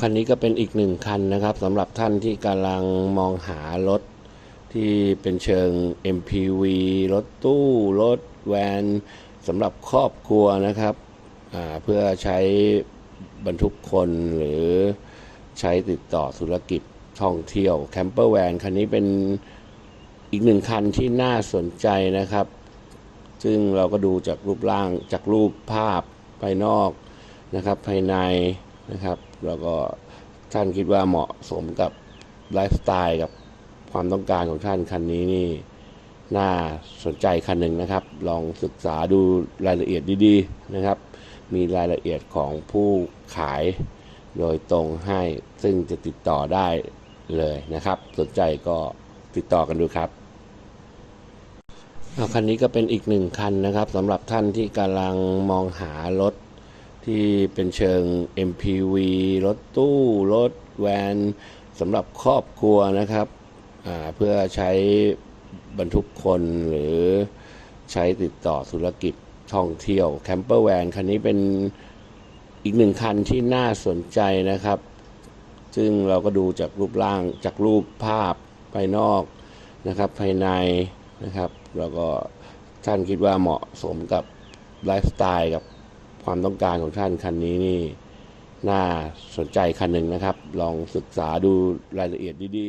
คันนี้ก็เป็นอีกหนึ่งคันนะครับสำหรับท่านที่กำลังมองหารถที่เป็นเชิง MPV รถตู้ รถแวนสำหรับครอบครัวนะครับเพื่อใช้บรรทุกคนหรือใช้ติดต่อธุรกิจท่องเที่ยวแคมเปอร์แวนคันนี้เป็นอีกหนึ่งคันที่น่าสนใจนะครับ ซึ่งเราก็ดูจากรูปร่างจากรูปภาพภายนอกนะครับ ภายใน นะครับ แล้วก็ท่านคิดว่าเหมาะสมกับไลฟ์สไตล์กับความต้องการของท่านคันนี้นี่น่าสนใจคันหนึ่งนะครับ ลองศึกษาดูรายละเอียดดีๆนะครับ มีรายละเอียดของผู้ขายโดยตรงให้ซึ่งจะติดต่อได้เลยนะครับ สนใจก็ติดต่อกันดูครับเอาคันนี้ก็เป็นอีกหนึ่งคันนะครับสำหรับท่านที่กำลังมองหารถ ที่เป็นเชิง MPV รถตู้ รถแวนสำหรับครอบครัวนะครับ เพื่อใช้บรรทุกคนหรือใช้ติดต่อธุรกิจท่องเที่ยวแคมเปอร์แวนคันนี้เป็นอีกหนึ่งคันที่น่าสนใจนะครับ ซึ่งเราก็ดูจากรูปร่างจากรูปภาพภายนอกนะครับ ภายในนะครับ แล้วก็ท่านคิดว่าเหมาะสมกับไลฟ์สไตล์กับ ความต้องการของท่านคันนี้นี่น่าสนใจคันหนึ่งนะครับ ลองศึกษาดูรายละเอียดดี